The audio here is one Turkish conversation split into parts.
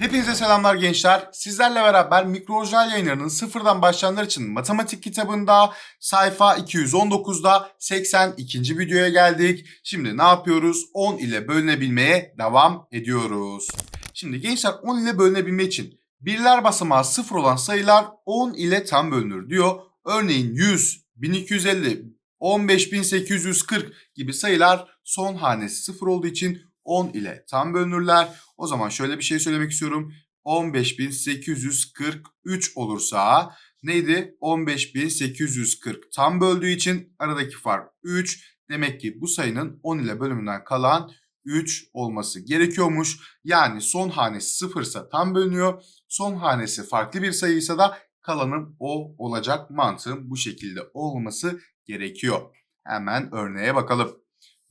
Hepinize selamlar gençler. Sizlerle beraber mikroorjinal yayınlarının sıfırdan başlayanlar için matematik kitabında sayfa 219'da 82. videoya geldik. Şimdi ne yapıyoruz? 10 ile bölünebilmeye devam ediyoruz. Şimdi gençler 10 ile bölünebilme için birler basamağı sıfır olan sayılar 10 ile tam bölünür diyor. Örneğin 100, 1250, 15840 gibi sayılar son hanesi sıfır olduğu için 10 ile tam bölünürler. O zaman şöyle bir şey söylemek istiyorum. 15843 olursa neydi? 15840 tam böldüğü için aradaki fark 3. Demek ki bu sayının 10 ile bölümünden kalan 3 olması gerekiyormuş. Yani son hanesi sıfırsa tam bölünüyor. Son hanesi farklı bir sayıysa da kalanın o olacak mantığın bu şekilde olması gerekiyor. Hemen örneğe bakalım.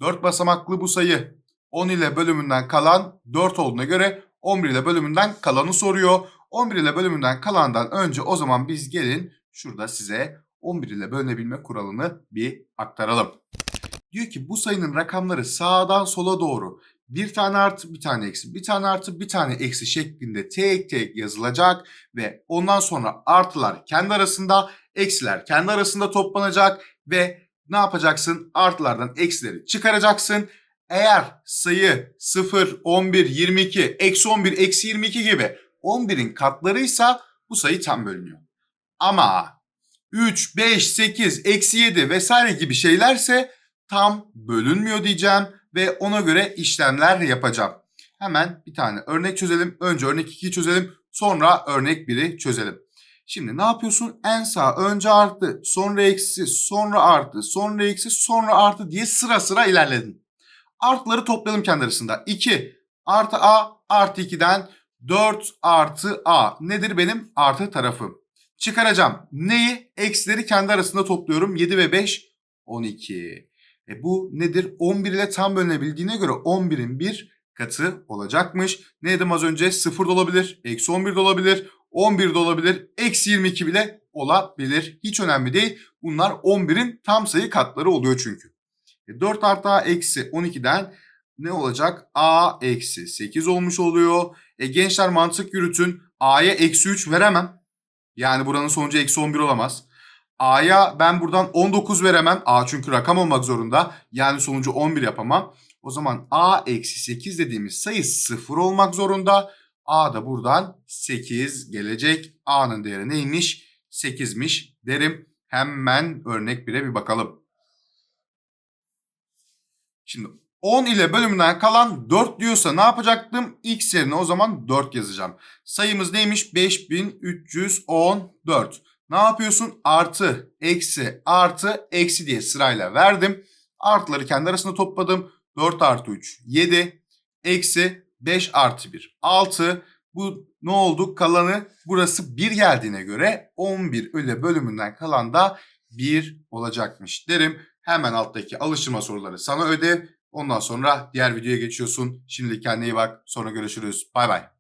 4 basamaklı bu sayı 10 ile bölümünden kalan 4 olduğuna göre 11 ile bölümünden kalanı soruyor. 11 ile bölümünden kalandan önce o zaman biz gelin şurada size 11 ile bölünebilme kuralını bir aktaralım. Diyor ki bu sayının rakamları sağdan sola doğru bir tane artı bir tane eksi bir tane artı bir tane eksi şeklinde tek tek yazılacak ve ondan sonra artılar kendi arasında eksiler kendi arasında toplanacak ve ne yapacaksın? Artılardan eksileri çıkaracaksın eğer sayı 0, 11, 22, eksi 11, eksi 22 gibi 11'in katlarıysa bu sayı tam bölünüyor. Ama 3, 5, 8, eksi 7 vesaire gibi şeylerse tam bölünmüyor diyeceğim ve ona göre işlemler yapacağım. Hemen bir tane örnek çözelim. Önce örnek 2'yi çözelim. Sonra örnek 1'i çözelim. Şimdi ne yapıyorsun? En sağ önce artı, sonra eksi, sonra artı, sonra eksi, sonra artı diye sıra sıra ilerledin. Artıları toplayalım kendi arasında. 2 artı a artı 2'den 4 artı a nedir benim artı tarafım. Çıkaracağım. Neyi? Eksileri kendi arasında topluyorum. 7 ve 5 12. E bu nedir? 11 ile tam bölünebildiğine göre 11'in bir katı olacakmış. Ne dedim az önce? 0 da olabilir. Eksi 11 de olabilir. 11 de olabilir. Eksi 22 bile olabilir. Hiç önemli değil. Bunlar 11'in tam sayı katları oluyor çünkü. 4 artı a eksi 12'den ne olacak? a eksi 8 olmuş oluyor. E gençler mantık yürütün. a'ya eksi 3 veremem. Yani buranın sonucu eksi 11 olamaz. a'ya ben buradan 19 veremem. a çünkü rakam olmak zorunda. Yani sonucu 11 yapamam. O zaman a eksi 8 dediğimiz sayı 0 olmak zorunda. a da buradan 8 gelecek. a'nın değeri neymiş? 8'miş derim. Hemen örnek 1'e bir bakalım. Şimdi 10 ile bölümünden kalan 4 diyorsa ne yapacaktım? X yerine o zaman 4 yazacağım. Sayımız neymiş? 5314. Ne yapıyorsun? Artı, eksi, artı, eksi diye sırayla verdim. Artıları kendi arasında topladım. 4 artı 3 7. Eksi 5 artı 1 6. Bu ne oldu? Kalanı burası 1 geldiğine göre 11 ile bölümünden kalan da 1 olacakmış derim. Hemen alttaki alıştırma soruları sana ödev. Ondan sonra diğer videoya geçiyorsun. Şimdi kendine iyi bak. Sonra görüşürüz. Bay bay.